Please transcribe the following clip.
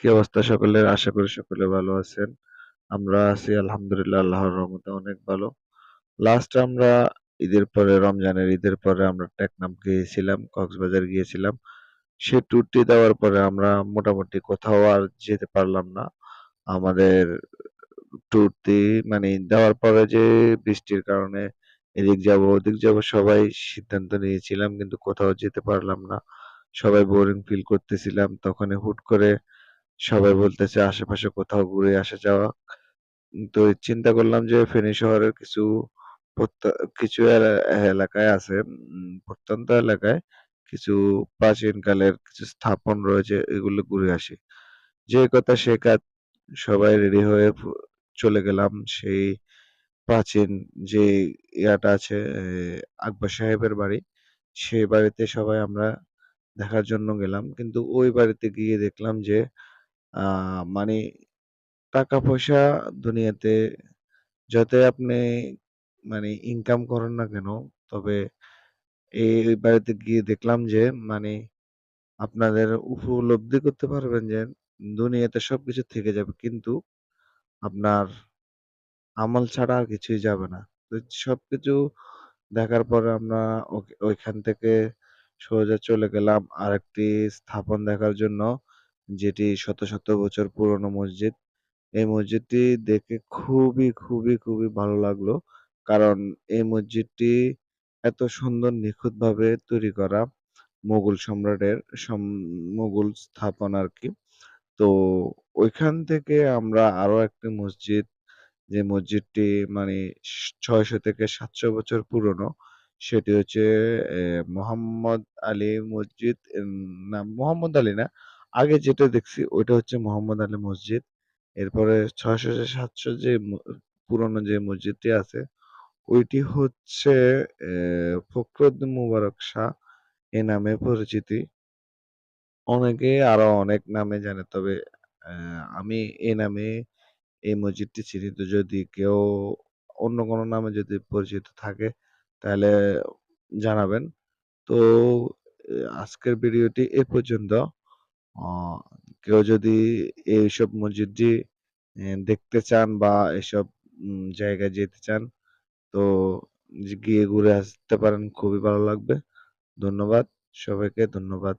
কি অবস্থা সকলের? আশা করি সকলে ভালো আছেন। আমরা আছি আলহামদুলিল্লাহ আল্লাহর রহমতে অনেক ভালো। লাস্ট আমরা ঈদের পরে রমজানের ঈদের পরে আমরা টেকনাফ গিয়েছিলাম, কক্সবাজার গিয়েছিলাম। সে ট্যুরটি দেওয়ার পরে আমরা মোটামুটি কোথাও আর যেতে পারলাম না। আমাদের ট্যুরটি মানে দেওয়ার পরে যে বৃষ্টির কারণে এদিক যাব ওদিক যাব সবাই সিদ্ধান্ত নিয়েছিলাম কিন্তু কোথাও যেতে পারলাম না। সবাই বোরিং ফিল করতেছিলাম। তখনই হুট করে সবাই বলতেছে আশেপাশে কোথাও ঘুরে আসা যাওয়া। তো চিন্তা করলাম যে ফেনী শহরের কিছু কিছু এলা, এলাকায় আছে প্রত্যন্ত এলাকায় কিছু প্রাচীনকালের কিছু স্থাপন রয়েছে, এগুলো ঘুরে আসি। যে কথা সে কাজ, সবাই রেডি হয়ে চলে গেলাম সেই প্রাচীন যে ইয়াটা আছে আকবর সাহেবের বাড়ি। সেই বাড়িতে সবাই আমরা দেখার জন্য গেলাম। কিন্তু ওই বাড়িতে গিয়ে দেখলাম যে মানে টাকা-পয়সা দুনিয়াতে যতই আপনি মানে ইনকাম করেন না কেন, তবে এই বাড়িতে গিয়ে দেখলাম যে মানে আপনাদের উপলব্ধি করতে পারবেন যে দুনিয়াতে সবকিছু থেকে যাবে। কিন্তু আপনার আমল ছাড়া আর কিছুই যাবে না। তো সবকিছু দেখার পরে আমরা ওইখান থেকে সোজা চলে গেলাম আরেকটি স্থাপন দেখার জন্য, যেটি শত, শত বছর পুরনো মসজিদ। এই মসজিদটি দেখে খুবই, খুবই, খুবই ভালো লাগল। কারণ এই মসজিদটি এত সুন্দর নিখুঁতভাবে তৈরি করা মোগল সম্রাটের সম মোগল স্থাপন আর কি তো ওইখান থেকে আমরা আরও একটি মসজিদ, যে মসজিদটি মানে ৬০০ থেকে ৭০০ বছর পুরনো, সেটি হচ্ছে মোহাম্মদ আলী মসজিদ না মোহাম্মদ আলী না। আগে যেটা দেখছি ওইটা হচ্ছে মোহাম্মদ আলী মসজিদ। এরপরে ৬০০-৭০০ যে ম পুরনো যে মসজিদটি আছে, ওইটি হচ্ছে ফখরুদ্দীন মুবারক শাহ এ নামে পরিচিতি। অনেকে আরও অনেক নামে জানে। তবে আমি এ নামে এই মসজিদটি চিনি। তো যদি কেউ অন্য কোনো নামে যদি পরিচিত থাকে তাহলে জানাবেন। তো আজকের ভিডিওটি এ পর্যন্ত। কেউ যদি এইসব মসজিদটি দেখতে চান বা এসব জায়গায় যেতে চান, তো গিয়ে ঘুরে আসতে পারেন। খুবই ভালো লাগবে। ধন্যবাদ। সবাইকে ধন্যবাদ।